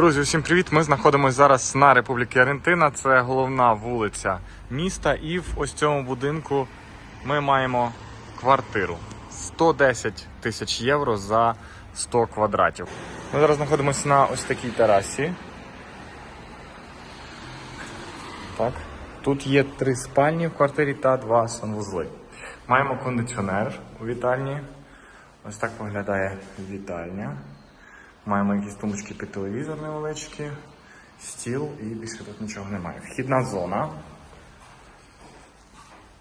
Друзі, усім привіт! Ми знаходимося зараз на Републіки Аргентина. Це головна вулиця міста. І в ось цьому будинку ми маємо квартиру 110 тисяч євро за 100 квадратів. Ми зараз знаходимося на ось такій терасі. Так. Тут є три спальні в квартирі та два санвузли. Маємо кондиціонер у вітальні. Ось так виглядає вітальня. Маємо якісь тумбочки під телевізор невеличкі, стіл і більше тут нічого немає. Вхідна зона.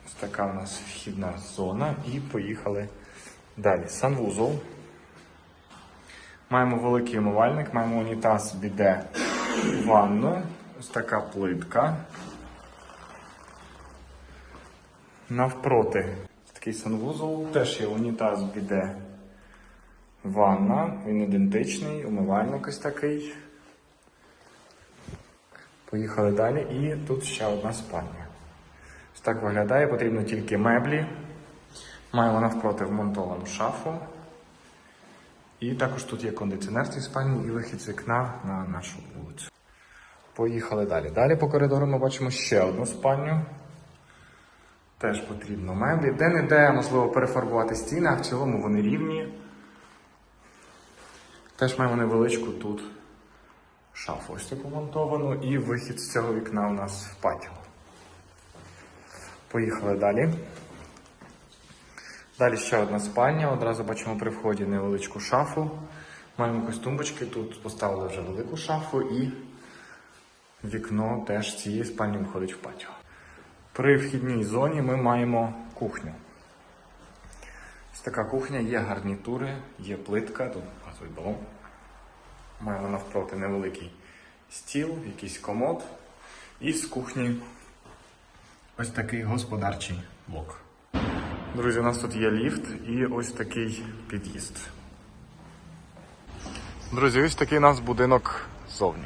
Ось така у нас вхідна зона. І поїхали далі. Санвузол. Маємо великий умивальник, маємо унітаз, біде, ванну. Ось така плитка. Навпроти такий санвузол. Теж є унітаз, біде, ванна. Він ідентичний, умивальник ось такий. Поїхали далі. І тут ще одна спальня. Ось так виглядає, потрібно тільки меблі. Маємо навпроти вмонтовану шафу. І також тут є кондиціонер в цій спальні і вихід з вікна на нашу вулицю. Поїхали далі. Далі по коридору ми бачимо ще одну спальню. Теж потрібно меблі. Де-не-де, можливо, перефарбувати стіни, а в цілому вони рівні. Теж маємо невеличку тут шафу ось таку монтовану і вихід з цього вікна у нас в патіо. Поїхали далі. Далі ще одна спальня. Одразу бачимо при вході невеличку шафу. Маємо якось тумбочки. Тут поставили вже велику шафу і вікно теж цієї спальні виходить в патіо. При вхідній зоні ми маємо кухню. Ось така кухня, є гарнітури, є плитка, тут газовий балон. Маємо навпроти невеликий стіл, якийсь комод. І з кухні ось такий господарчий блок. Друзі, у нас тут є ліфт і ось такий під'їзд. Друзі, ось такий у нас будинок ззовні.